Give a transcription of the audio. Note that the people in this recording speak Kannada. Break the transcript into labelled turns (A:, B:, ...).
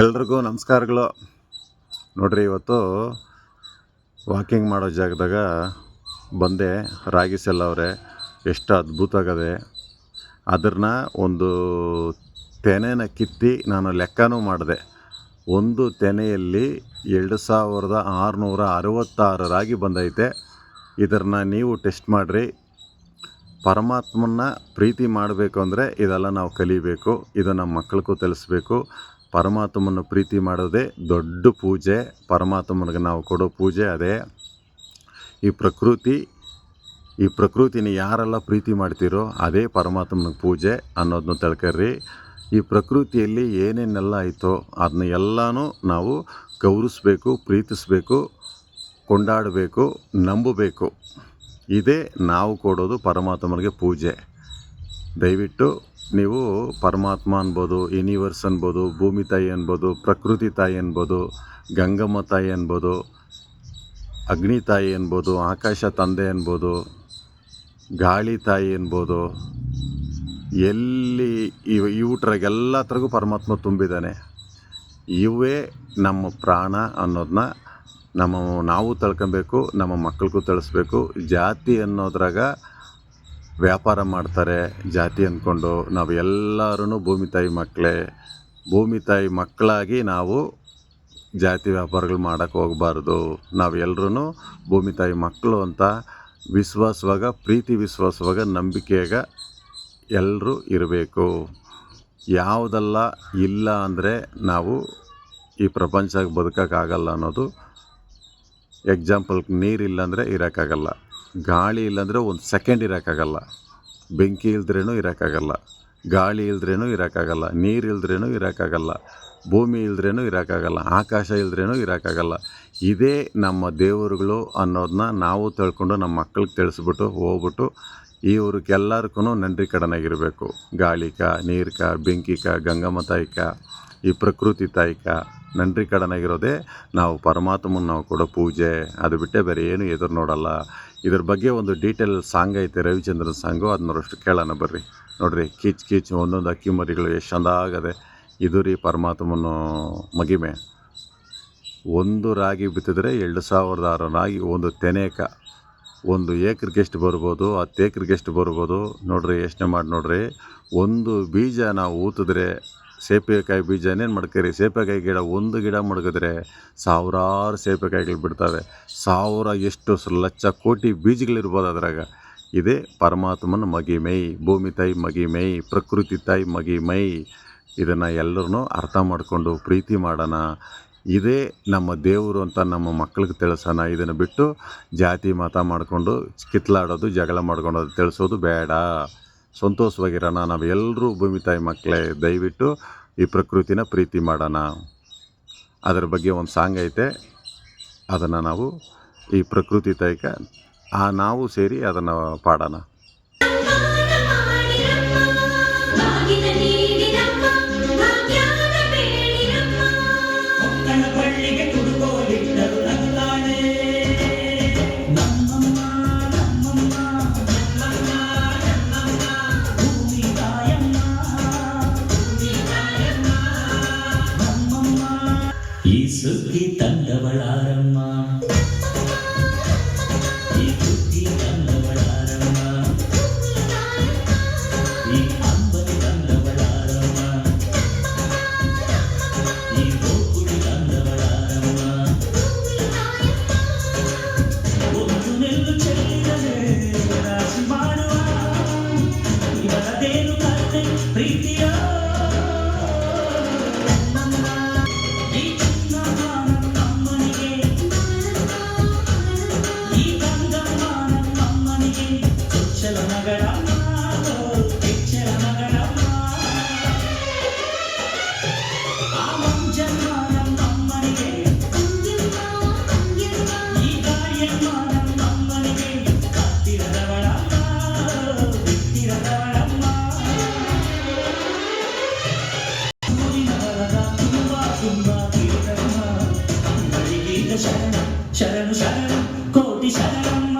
A: ಎಲ್ರಿಗೂ ನಮಸ್ಕಾರಗಳು. ನೋಡ್ರಿ, ಇವತ್ತು ವಾಕಿಂಗ್ ಮಾಡೋ ಜಾಗದಾಗ ಬಂದೆ ರಾಗಿ ಸೆಲ್ ಅವರೆ, ಎಷ್ಟು ಅದ್ಭುತ ಆಗದೆ ಅದನ್ನ ಒಂದು ತೆನೆನ ಕಿತ್ತಿ ನಾನು ಲೆಕ್ಕನೂ ಮಾಡಿದೆ. ಒಂದು ತೆನೆಯಲ್ಲಿ ಎರಡು ಸಾವಿರದ ಆರುನೂರ ಅರವತ್ತಾರು ರಾಗಿ ಬಂದೈತೆ. ಇದನ್ನು ನೀವು ಟೆಸ್ಟ್ ಮಾಡಿರಿ. ಪರಮಾತ್ಮನ ಪ್ರೀತಿ ಮಾಡಬೇಕು ಅಂದರೆ ಇದೆಲ್ಲ ನಾವು ಕಲಿಬೇಕು ಇದು ನಮ್ಮ ಮಕ್ಕಳಿಗೂ ತಿಳಿಸ್ಬೇಕು. ಪರಮಾತ್ಮನ ಪ್ರೀತಿ ಮಾಡೋದೇ ದೊಡ್ಡ ಪೂಜೆ. ಪರಮಾತ್ಮನಿಗೆ ನಾವು ಕೊಡೋ ಪೂಜೆ ಅದೇ. ಈ ಪ್ರಕೃತಿ, ಈ ಪ್ರಕೃತಿನ ಯಾರೆಲ್ಲ ಪ್ರೀತಿ ಮಾಡ್ತೀರೋ ಅದೇ ಪರಮಾತ್ಮನಿಗೆ ಪೂಜೆ ಅನ್ನೋದನ್ನ ತಿಳ್ಕೊಳ್ರಿ ಈ ಪ್ರಕೃತಿಯಲ್ಲಿ ಏನೇನೆಲ್ಲ ಆಯಿತೋ ಅದನ್ನ ಎಲ್ಲನೂ ನಾವು ಗೌರವಿಸ್ಬೇಕು, ಪ್ರೀತಿಸ್ಬೇಕು, ಕೊಂಡಾಡಬೇಕು, ನಂಬಬೇಕು. ಇದೇ ನಾವು ಕೊಡೋದು ಪರಮಾತ್ಮನಿಗೆ ಪೂಜೆ. ದಯವಿಟ್ಟು ನೀವು ಪರಮಾತ್ಮ ಅನ್ಬೋದು ಯೂನಿವರ್ಸ್ ಅನ್ಬೋದು, ಭೂಮಿ ತಾಯಿ ಅನ್ಬೋದು, ಪ್ರಕೃತಿ ತಾಯಿ ಅನ್ಬೋದು, ಗಂಗಮ್ಮ ತಾಯಿ ಅನ್ಬೋದು, ಅಗ್ನಿ ತಾಯಿ ಅನ್ಬೋದು, ಆಕಾಶ ತಂದೆ ಅನ್ಬೋದು, ಗಾಳಿ ತಾಯಿ ಅನ್ಬೋದು, ಎಲ್ಲಿ ಇವ ಇವುಟ್ರಾಗೆಲ್ಲ ಥರಗೂ ಪರಮಾತ್ಮ ತುಂಬಿದ್ದಾನೆ. ಇವೇ ನಮ್ಮ ಪ್ರಾಣ ಅನ್ನೋದನ್ನ ನಮ್ಮ ನಾವು ತಳ್ಕೊಬೇಕು, ನಮ್ಮ ಮಕ್ಕಳಿಗೂ ತಳಿಸ್ಬೇಕು. ಜಾತಿ ಅನ್ನೋದ್ರಾಗ ವ್ಯಾಪಾರ ಮಾಡ್ತಾರೆ, ಜಾತಿ ಅಂದ್ಕೊಂಡು ನಾವು ಎಲ್ಲರೂ ಭೂಮಿ ತಾಯಿ ಮಕ್ಕಳೇ. ಭೂಮಿ ತಾಯಿ ಮಕ್ಕಳಾಗಿ ನಾವು ಜಾತಿ ವ್ಯಾಪಾರಗಳು ಮಾಡೋಕ್ಕೆ ಹೋಗಬಾರ್ದು. ನಾವು ಎಲ್ಲರೂ ಭೂಮಿ ತಾಯಿ ಮಕ್ಕಳು ಅಂತ ವಿಶ್ವಾಸವಾಗ, ಪ್ರೀತಿ ವಿಶ್ವಾಸವಾಗ, ನಂಬಿಕೆಯಾಗ ಎಲ್ಲರೂ ಇರಬೇಕು. ಯಾವುದೆಲ್ಲ ಇಲ್ಲ ಅಂದರೆ ನಾವು ಈ ಪ್ರಪಂಚಕ್ಕೆ ಬದುಕೋಕ್ಕಾಗಲ್ಲ ಅನ್ನೋದು ಎಕ್ಸಾಂಪಲ್ ನೀರಿಲ್ಲ ಅಂದರೆ ಇರೋಕ್ಕಾಗಲ್ಲ. ಗಾಳಿ ಇಲ್ಲಾಂದರೆ ಒಂದು ಸೆಕೆಂಡ್ ಇರೋಕ್ಕಾಗಲ್ಲ. ಬೆಂಕಿ ಇಲ್ದ್ರೇನು ಇರೋಕ್ಕಾಗಲ್ಲ. ಗಾಳಿ ಇಲ್ದ್ರೇನು ಇರೋಕ್ಕಾಗಲ್ಲ. ನೀರು ಇಲ್ದ್ರೇನು ಇರೋಕ್ಕಾಗಲ್ಲ. ಭೂಮಿ ಇಲ್ದ್ರೇನು ಇರೋಕ್ಕಾಗಲ್ಲ. ಆಕಾಶ ಇಲ್ದ್ರೇನು ಇರೋಕ್ಕಾಗಲ್ಲ. ಇದೇ ನಮ್ಮ ದೇವರುಗಳು ಅನ್ನೋದನ್ನ ನಾವು ತಿಳ್ಕೊಂಡು ನಮ್ಮ ಮಕ್ಕಳಿಗೆ ತಿಳಿಸ್ಬಿಟ್ಟು ಹೋಗ್ಬಿಟ್ಟು ಇವ್ರಿಗೆಲ್ಲರಿಗೂ ನಂದಿ ಕಡನಾಗಿರಬೇಕು. ಗಾಳಿಕ ನೀರ್ಕ ಬೆಂಕಿಕ ಗಂಗಮ್ಮ ತಾಯಿಕ ಈ ಪ್ರಕೃತಿ ತಾಯಿಕ ನಂದಿ ಕಡನಾಗಿರೋದೇ ನಾವು ಪರಮಾತ್ಮನ ನಾವು ಕೊಡೋ ಪೂಜೆ. ಅದು ಬಿಟ್ಟೆ ಬೇರೆ ಏನು ಎದುರು ನೋಡಲ್ಲ. ಇದ್ರ ಬಗ್ಗೆ ಒಂದು ಡೀಟೇಲ್ ಸಾಂಗ್ ಐತೆ ರವಿಚಂದ್ರನ್ ಸಾಂಗು. ಅದನ್ನಷ್ಟು ಕೇಳೋಣ ಬರ್ರಿ. ನೋಡ್ರಿ, ಕೀಚ್ ಕೀಚ್ ಒಂದೊಂದು ಅಕ್ಕಿ ಮರಿಗಳು ಎಷ್ಟು ಚಂದಾಗದೆ ಇದು ರೀ ಪರಮಾತ್ಮನ ಮಗಿಮೆ. ಒಂದು ರಾಗಿ ಬಿತ್ತಿದ್ರೆ ಎರಡು ಸಾವಿರದ ಆರು ರಾಗಿ ಒಂದು ತೆನೇಕ. ಒಂದು ಎಷ್ಟು ಬರ್ಬೋದು, ಹತ್ತು ಎಷ್ಟು ಬರ್ಬೋದು. ನೋಡ್ರಿ, ಯೋಚನೆ ಮಾಡಿ ನೋಡ್ರಿ. ಒಂದು ಬೀಜ ನಾವು ಊತಿದ್ರೆ ಸೇಪೆಕಾಯಿ ಬೀಜ ಏನೇನು ಮಾಡ್ಕರಿ? ಸೇಪೆಕಾಯಿ ಗಿಡ ಒಂದು ಗಿಡ ಮಡಗಿದ್ರೆ ಸಾವಿರಾರು ಸೇಪೆಕಾಯಿಗಳು ಬಿಡ್ತವೆ. ಸಾವಿರ ಎಷ್ಟು ಲಕ್ಷ ಕೋಟಿ ಬೀಜಗಳಿರ್ಬೋದು ಅದ್ರಾಗ. ಇದೇ ಪರಮಾತ್ಮನ ಮಗಿಮೈ ಭೂಮಿ ತಾಯಿ ಮಗಿಮೈ ಪ್ರಕೃತಿ ತಾಯಿ ಮಗಿಮೈ ಇದನ್ನು ಎಲ್ಲರೂ ಅರ್ಥ ಮಾಡಿಕೊಂಡು ಪ್ರೀತಿ ಮಾಡೋಣ. ಇದೇ ನಮ್ಮ ದೇವರು ಅಂತ ನಮ್ಮ ಮಕ್ಕಳಿಗೆ ತಿಳಿಸೋಣ. ಇದನ್ನು ಬಿಟ್ಟು ಜಾತಿ ಮತ ಮಾಡಿಕೊಂಡು ಕಿತ್ಲಾಡೋದು, ಜಗಳ ಮಾಡ್ಕೊಳೋದು ತಿಳಿಸೋದು ಬೇಡ. ಸಂತೋಷವಾಗಿರೋಣ. ನಾವು ಎಲ್ಲರೂ ಭೂಮಿ ತಾಯಿ ಮಕ್ಕಳೇ ದಯವಿಟ್ಟು ಈ ಪ್ರಕೃತಿನ ಪ್ರೀತಿ ಮಾಡೋಣ. ಅದರ ಬಗ್ಗೆ ಒಂದು ಸಾಂಗ್ ಐತೆ. ಅದನ್ನು ನಾವು ಈ ಪ್ರಕೃತಿ ತಾಯಿಕ ಆ ನಾವು ಸೇರಿ ಅದನ್ನು ಪಾಡೋಣ.
B: சொக்கி தந்தவளாரம். శరణు శరణు కోటి శరణం